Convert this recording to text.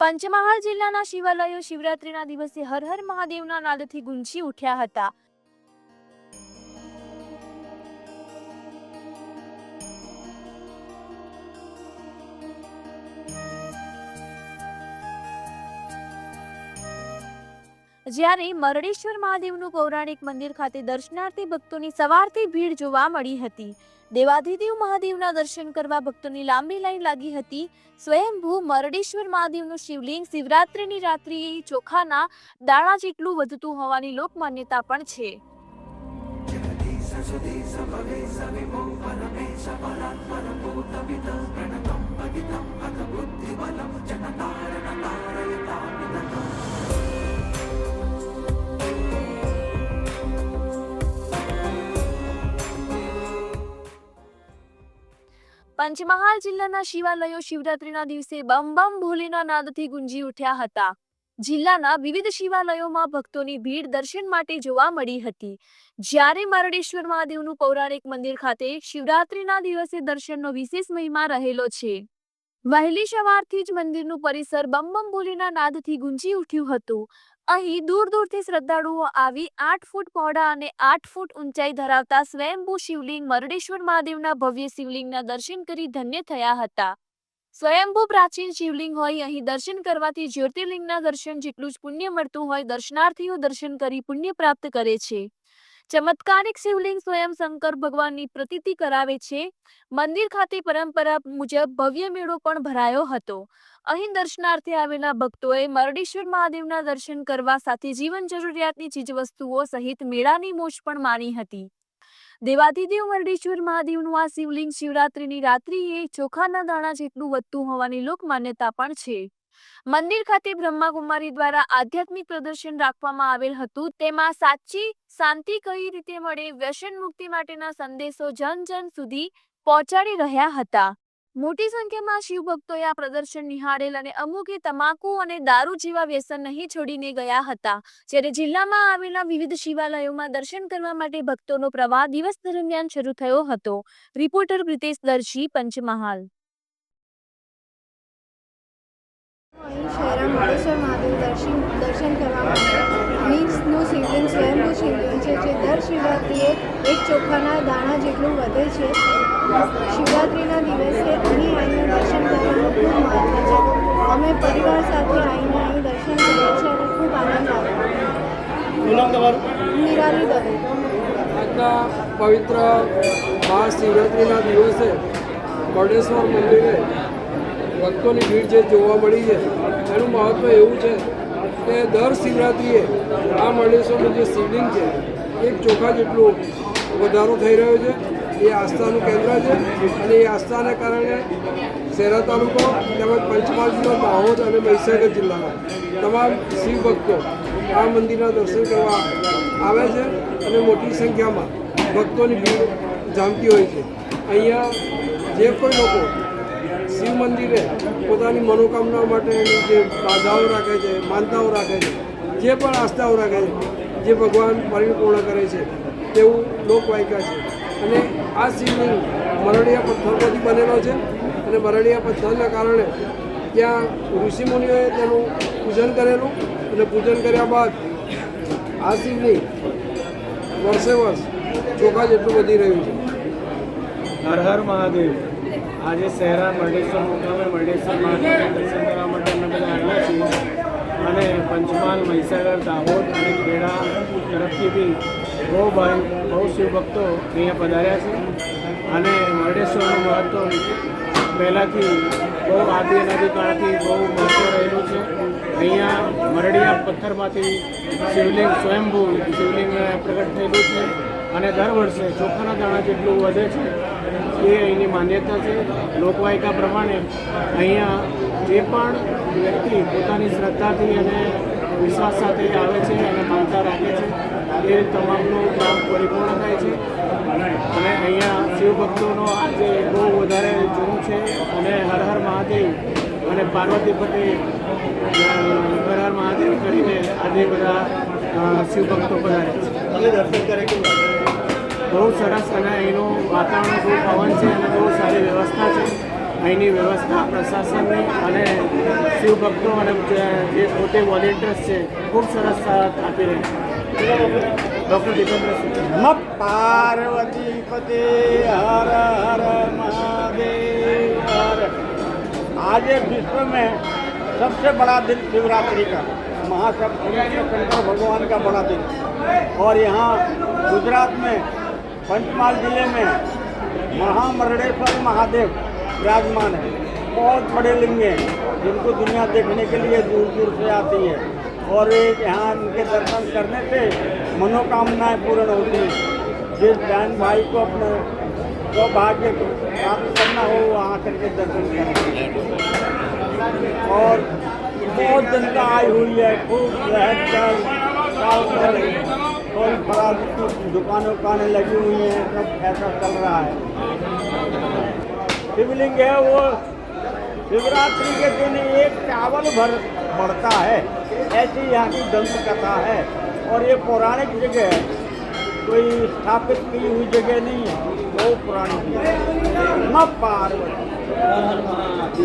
પંચમહાલ જિલ્લાના શિવાલયો શિવરાત્રીના દિવસે હર હર મહાદેવના નાદથી ગુંજી ઉઠ્યા હતા. જ્યારે મરડેશ્વર મહાદેવનું પૌરાણિક મંદિર ખાતે દર્શનાર્થી ભક્તોની સવારથી ભીડ જોવા મળી હતી. દેવાધિદેવ મહાદેવના દર્શન કરવા ભક્તોની લાંબી લાઈન લાગી હતી. સ્વયંભૂ મરડેશ્વર મહાદેવનું શિવલિંગ શિવરાત્રિની રાત્રિએ ચોખાના દાણા જેટલું વધતું હોવાની લોકમાન્યતા પણ છે. પંચમહાલ જિલ્લાના શિવાલયો શિવરાત્રીના દિવસે બમ બમ ભોલેના નાદથી ગુંજી ઉઠ્યા હતા. જિલ્લાના વિવિધ શિવાલયોમાં ભક્તોની ભીડ દર્શન માટે જોવા મળી હતી. જ્યારે મરડેશ્વર મહાદેવનું પૌરાણિક મંદિર ખાતે શિવરાત્રીના દિવસે દર્શનનો વિશેષ મહિમા રહેલો છે. વહેલી સવારથી જ મંદિરનું પરિસર બમ બમ ભોલેના નાદથી ગુંજી ઉઠ્યું હતું. અહીં દૂર દૂરથી શ્રદ્ધાળુઓ આવી આઠ ફૂટ પહોળા અને આઠ ફૂટ ઊંચાઈ ધરાવતા સ્વયંભૂ શિવલિંગ મરડેશ્વર મહાદેવના ભવ્ય શિવલિંગના દર્શન કરી ધન્ય થયા હતા. સ્વયંભૂ પ્રાચીન શિવલિંગ હોય, અહીં દર્શન કરવાથી જ્યોતિર્લિંગના દર્શન જેટલું જ પુણ્ય મળતું હોય, દર્શનાર્થીઓ દર્શન કરી પુણ્ય પ્રાપ્ત કરે છે. ચમત્કારિક શિવલિંગ સ્વયં શંકર ભગવાનની પ્રતીતિ કરાવે છે. મંદિર ખાતે પરંપરા મુજબ ભવ્ય મેળો પણ ભરાયો હતો. અહીં દર્શનાર્થે આવેલા ભક્તોએ મરડેશ્વર મહાદેવના દર્શન કરવા સાથે જીવન જરૂરિયાતની ચીજવસ્તુઓ સહિત મેળાની મોજ પણ માણી હતી. દેવાધિદેવ મરડેશ્વર મહાદેવનું આ શિવલિંગ શિવરાત્રિની રાત્રિએ ચોખાના દાણા જેટલું વધતું હોવાની લોકમાન્યતા પણ છે. મંદિર ખાતે બ્રહ્માકુમારી દ્વારા આધ્યાત્મિક પ્રદર્શન રાખવામાં આવેલ હતું. તેમાં સાચી શાંતિ કઈ રીતે મળે, વ્યસન મુક્તિ માટેના સંદેશો જન જન સુધી પહોંચાડી રહ્યા હતા. મોટી સંખ્યામાં શિવ ભક્તોએ આ પ્રદર્શન નિહાળેલ અને અમુકે તમાકુ અને દારૂ જેવા વ્યસન નહીં છોડીને ગયા હતા. જ્યારે જિલ્લામાં આવેલા વિવિધ શિવાલયોમાં દર્શન કરવા માટે ભક્તોનો પ્રવાહ દિવસ દરમિયાન શરૂ થયો હતો. રિપોર્ટર પ્રિતેશ દર્શી પંચમહાલ. શહેરા મહાદેવ દર્શન દર્શન કરવા માટે. અહીંનું શિવલિંગ સ્વયંભૂ શિવલિંગ છે જે દર શિવરાત્રિએ એક ચોખાના દાણા જેટલું વધે છે. શિવરાત્રિના દિવસે અહીં આવીને દર્શન કરવાનું ખૂબ મહત્વ છે. અમે પરિવાર સાથે આવીને અહીં દર્શન કરીએ છીએ અને ખૂબ આનંદ આવે નિરાલી દવે. આજના પવિત્ર મહાશિવરાત્રિના દિવસે મરડેશ્વર મંદિરે ભક્તોની ભીડ જે જોવા મળી છે, એનું મહત્ત્વ એવું છે કે દર શિવરાત્રિએ આ માણસોનું જે શિવલિંગ છે, એક ચોખા જેટલું વધારો થઈ રહ્યો છે. એ આસ્થાનું કેન્દ્ર છે અને એ આસ્થાને કારણે શહેરા તાલુકો તેમજ પંચમહાલ જિલ્લો દાહોદ અને મહીસાગર જિલ્લાના તમામ શિવ ભક્તો આ મંદિરના દર્શન કરવા આવે છે અને મોટી સંખ્યામાં ભક્તોની ભીડ જામતી હોય છે. અહીંયા જે કોઈ લોકો શિવ મંદિરે પોતાની મનોકામના માટેની જે બાધાઓ રાખે છે, માનતાઓ રાખે છે, જે પણ આસ્થાઓ રાખે છે, જે ભગવાન પરિપૂર્ણ કરે છે, તેવું લોકવાયકા છે. અને આ શિવલિંગ મરડિયા પથ્થરમાંથી બનેલો છે અને મરડિયા પથ્થરના કારણે ત્યાં ઋષિમુનિઓએ તેનું પૂજન કરેલું અને પૂજન કર્યા બાદ આ શિવલિંગ વર્ષે વર્ષ ચોખા જેટલું વધી રહ્યું છે. હર હર મહાદેવ. આજે શહેરા મરડેશ્વર મુકામે મરડેશ્વર દર્શન કરવા માટે અમે બધા આવ્યા છીએ. અને પંચમહાલ, મહીસાગર, દાહોદ અને ખેડા તરફથી બી બહુ ભાઈ, બહુ શિવભક્તો અહીંયા પધાર્યા છે. અને મરડેશ્વરનું મહત્ત્વ પહેલાંથી બહુ આદિ અનાદિ કાળથી બહુ મહત્ત્વ રહેલું છે. અહીંયા મરડિયા પથ્થરમાંથી શિવલિંગ સ્વયંભૂ શિવલિંગ પ્રગટ થયેલું છે. અને દર વર્ષે ચોખાના દાણા જેટલું વધે છે, એ અહીંની માન્યતા છે. લોકવાયકા પ્રમાણે અહીંયા જે પણ વ્યક્તિ પોતાની શ્રદ્ધાથી અને વિશ્વાસ સાથે આવે છે અને માનતા રાખે છે, એ તમામનું કામ પરિપૂર્ણ થાય છે. અને અહીંયા શિવભક્તોનો આજે બહુ વધારે જૂનું છે અને હર હર મહાદેવ અને પાર્વતી પટેલ હર મહાદેવ કરીને આજે બધા શિવભક્તો પધારે છે. દર્શન કરે કે બહુ સરસ અને એનું વાતાવરણ બહુ પવન છે અને બહુ સારી વ્યવસ્થા છે અહીંની વ્યવસ્થા પ્રશાસનની અને શિવભક્તો અને જે જે પોતે વોલેન્ટિયર્સ છે ખૂબ સરસ સાથ આપી રહ્યા ડૉક્ટર દીપેન્દ્ર સિંહ નમઃ પાર્વતી પતે હર હર महादेव हर आज ये विश्व में सबसे बड़ा दिन शिवरात्रि का महाशिवरात्रि शंकर भगवान का बड़ा दिन और यहाँ गुजरात में पंचमहाल ज़िले में महामरडेश्वर महादेव विराजमान है। बहुत बड़े लिंग हैं, जिनको दुनिया देखने के लिए दूर दूर से आती है। और एक यहाँ इनके दर्शन करने से मनोकामनाएँ पूर्ण होती हैं। जिस बहन भाई को अपने सौभाग्य प्राप्त करना हो वहाँ करके दर्शन करें। और बहुत जनता आई हुई है, खूब रहत और दुकानें उकानें लगी हुई हैं, सब ऐसा चल रहा है। शिवलिंग है वो। शिवरात्रि के दिन एक चावल भर बढ़ता है। ऐसी यहाँ की दंत कथा है। और ये पौराणिक जगह है। कोई स्थापित की हुई जगह नहीं है। वो पुरानी है। पार्वती।